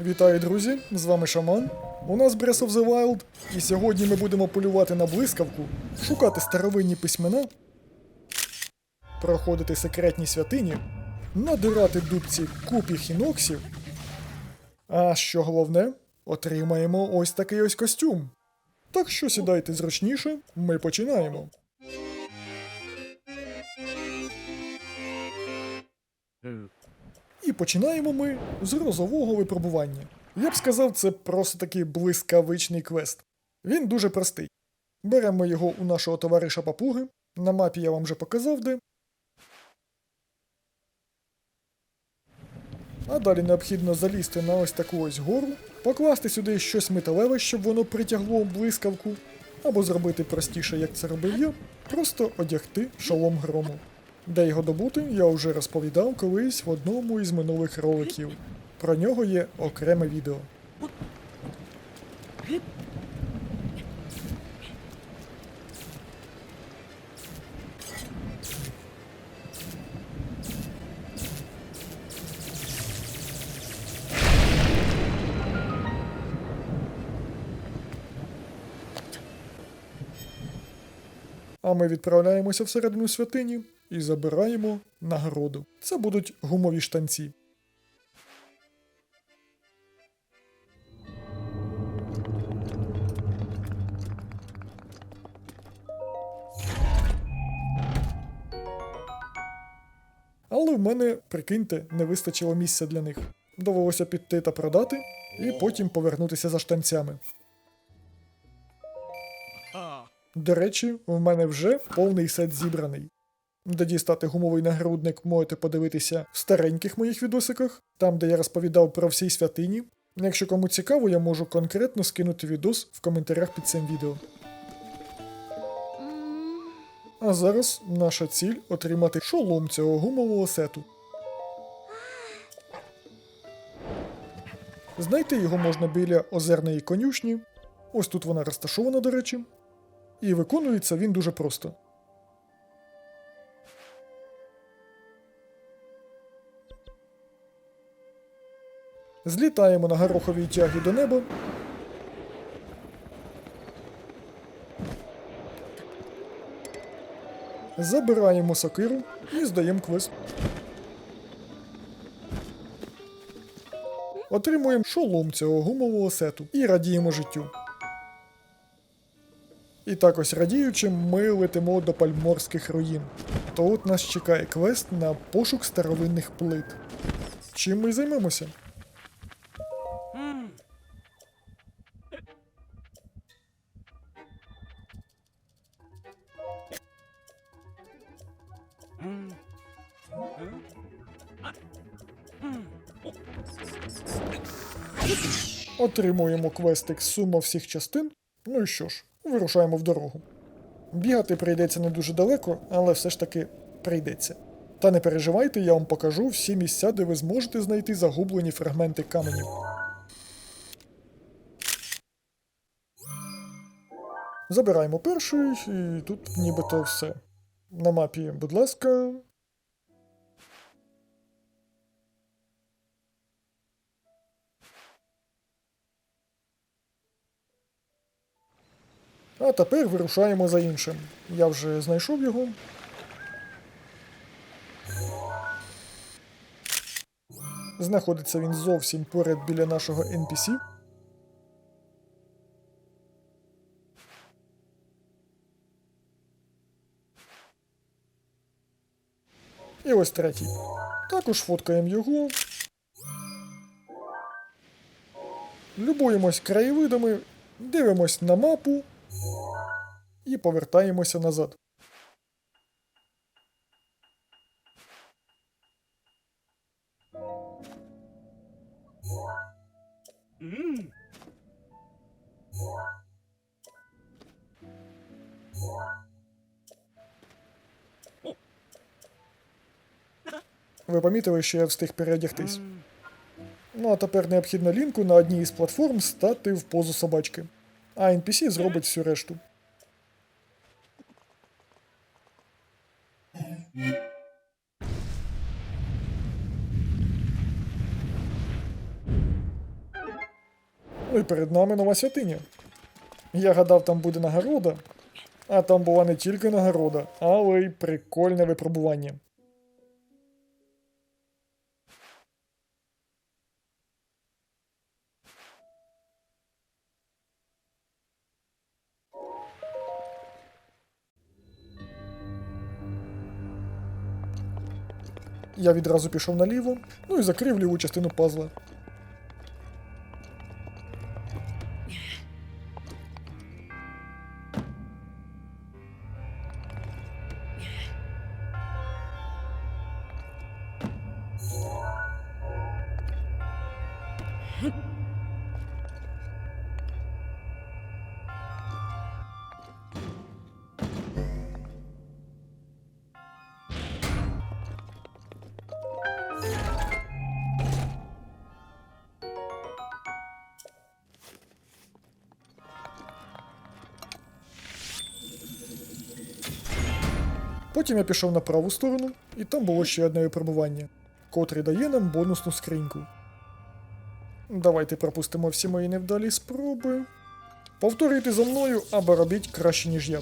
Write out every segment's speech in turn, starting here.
Вітаю, друзі! З вами Шаман. У нас Breath of the Wild, і сьогодні ми будемо полювати на блискавку, шукати старовинні письмена, проходити секретні святині, надирати дубці купі хіноксів. А що головне, отримаємо ось такий ось костюм. Так що сідайте зручніше, ми починаємо. І починаємо ми з розового випробування. Я б сказав, це просто такий блискавичний квест. Він дуже простий. Беремо його у нашого товариша папуги. На мапі я вам вже показав де. А далі необхідно залізти на ось таку ось гору, покласти сюди щось металеве, щоб воно притягло блискавку, або зробити простіше, як це робив я, просто одягти шолом грому. Де його добути, я вже розповідав колись в одному із минулих роликів. Про нього є окреме відео. А ми відправляємося всередину святині і забираємо нагороду. Це будуть гумові штанці. Але в мене, прикиньте, не вистачило місця для них. Довелося піти та продати, і потім повернутися за штанцями. До речі, в мене вже повний сет зібраний. Де дістати гумовий нагрудник можете подивитися в стареньких моїх відосиках, там де я розповідав про всі святині. Якщо кому цікаво, я можу конкретно скинути відос в коментарях під цим відео. А зараз наша ціль отримати шолом цього гумового сету. Знайти його можна біля озерної конюшні. Ось тут вона розташована, до речі. І виконується він дуже просто. Злітаємо на гороховій тягі до неба. Забираємо сокиру і здаємо квест. Отримуємо шолом цього гумового сету і радіємо життю. І так ось радіючи, ми летимо до пальморських руїн. Тут нас чекає квест на пошук старовинних плит. Чим ми займемося? Отримуємо квестик сума всіх частин. Ну і що ж, вирушаємо в дорогу. Бігати прийдеться не дуже далеко, але все ж таки прийдеться. Та не переживайте, я вам покажу всі місця, де ви зможете знайти загублені фрагменти каменів. Забираємо перший, і тут нібито все. На мапі, будь ласка. А тепер вирушаємо за іншим. Я вже знайшов його. Знаходиться він зовсім поряд біля нашого NPC. І ось третій. Також фоткаємо його. Любуємось краєвидами, дивимось на мапу і повертаємося назад. Ви помітили, що я встиг переодягтись. Ну а тепер необхідно лінку на одній із платформ стати в позу собачки. А NPC зробить всю решту. Ну і перед нами нова святиня. Я гадав, там буде нагорода, а там була не тільки нагорода, але й прикольне випробування. Я відразу пішов наліво, ну і закрив ліву частину пазла. Потім я пішов на праву сторону, і там було ще одне випробування, котре дає нам бонусну скриньку. Давайте пропустимо всі мої невдалі спроби. Повторюйте за мною або робіть краще, ніж я.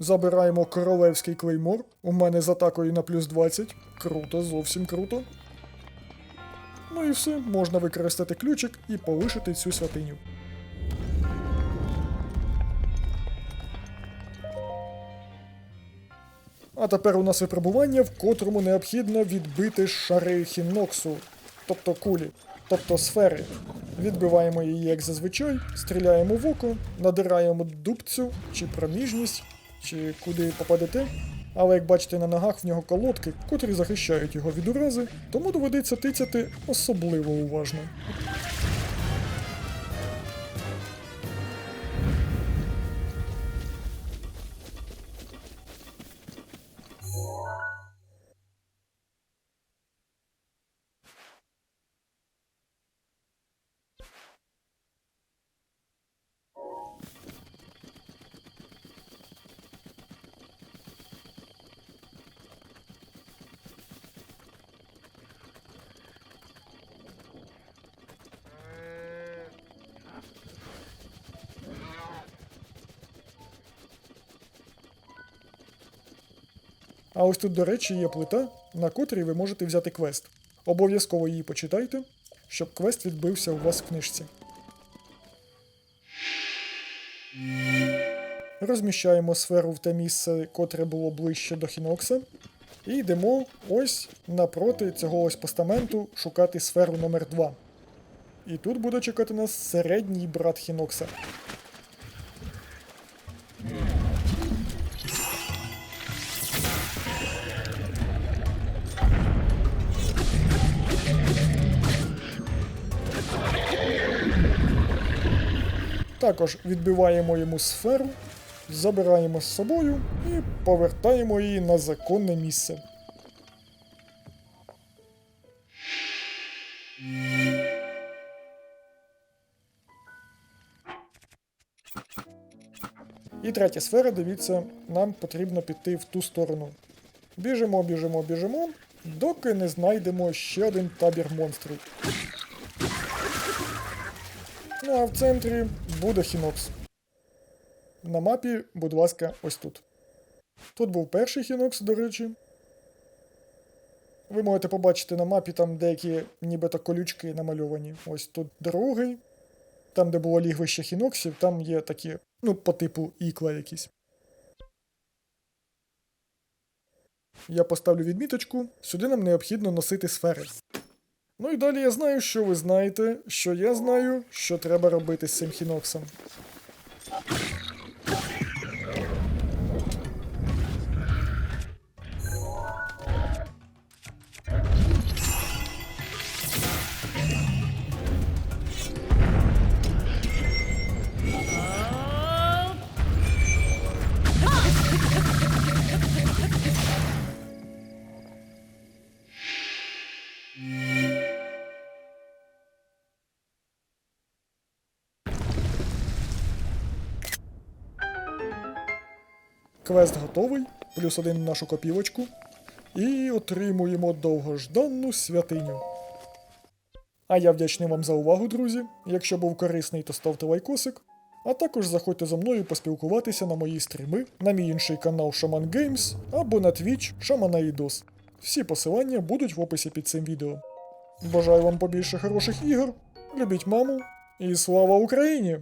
Забираємо королевський клеймор. У мене з атакою на плюс 20. Круто, зовсім круто. Ну і все, можна використати ключик і полишити цю святиню. А тепер у нас випробування, в котрому необхідно відбити шари хіноксу, тобто кулі, тобто сфери. Відбиваємо її як зазвичай, стріляємо в око, надираємо дубцю чи проміжність, чи куди попадете. Але як бачите, на ногах в нього колодки, котрі захищають його від урази, тому доведеться тицяти особливо уважно. А ось тут, до речі, є плита, на котрій ви можете взяти квест. Обов'язково її почитайте, щоб квест відбився у вас в книжці. Розміщаємо сферу в те місце, котре було ближче до Хінокса. І йдемо ось напроти цього ось постаменту шукати сферу номер 2 І тут буде чекати нас середній брат Хінокса. Також відбиваємо йому сферу, забираємо з собою і повертаємо її на законне місце. І третя сфера, дивіться, нам потрібно піти в ту сторону. Біжимо, біжимо, біжимо, доки не знайдемо ще один табір монстрів. Ну а в центрі буде Хінокс. На мапі, будь ласка, ось тут. Тут був перший Хінокс, до речі. Ви можете побачити на мапі там деякі нібито колючки намальовані. Ось тут другий. Там, де було лігвище Хіноксів, там є такі, ну, по типу ікла якісь. Я поставлю відміточку. Сюди нам необхідно носити сфери. Ну і далі я знаю, що ви знаєте, що я знаю, що треба робити з цим хіноксом. Квест готовий, плюс один нашу копілочку. І отримуємо довгожданну святиню. А я вдячний вам за увагу, друзі. Якщо був корисний, то ставте лайкосик. А також заходьте зі мною поспілкуватися на мої стріми, на мій інший канал Shaman Games або на Twitch Shaman Всі посилання будуть в описі під цим відео. Бажаю вам побільше хороших ігор, любіть маму і слава Україні!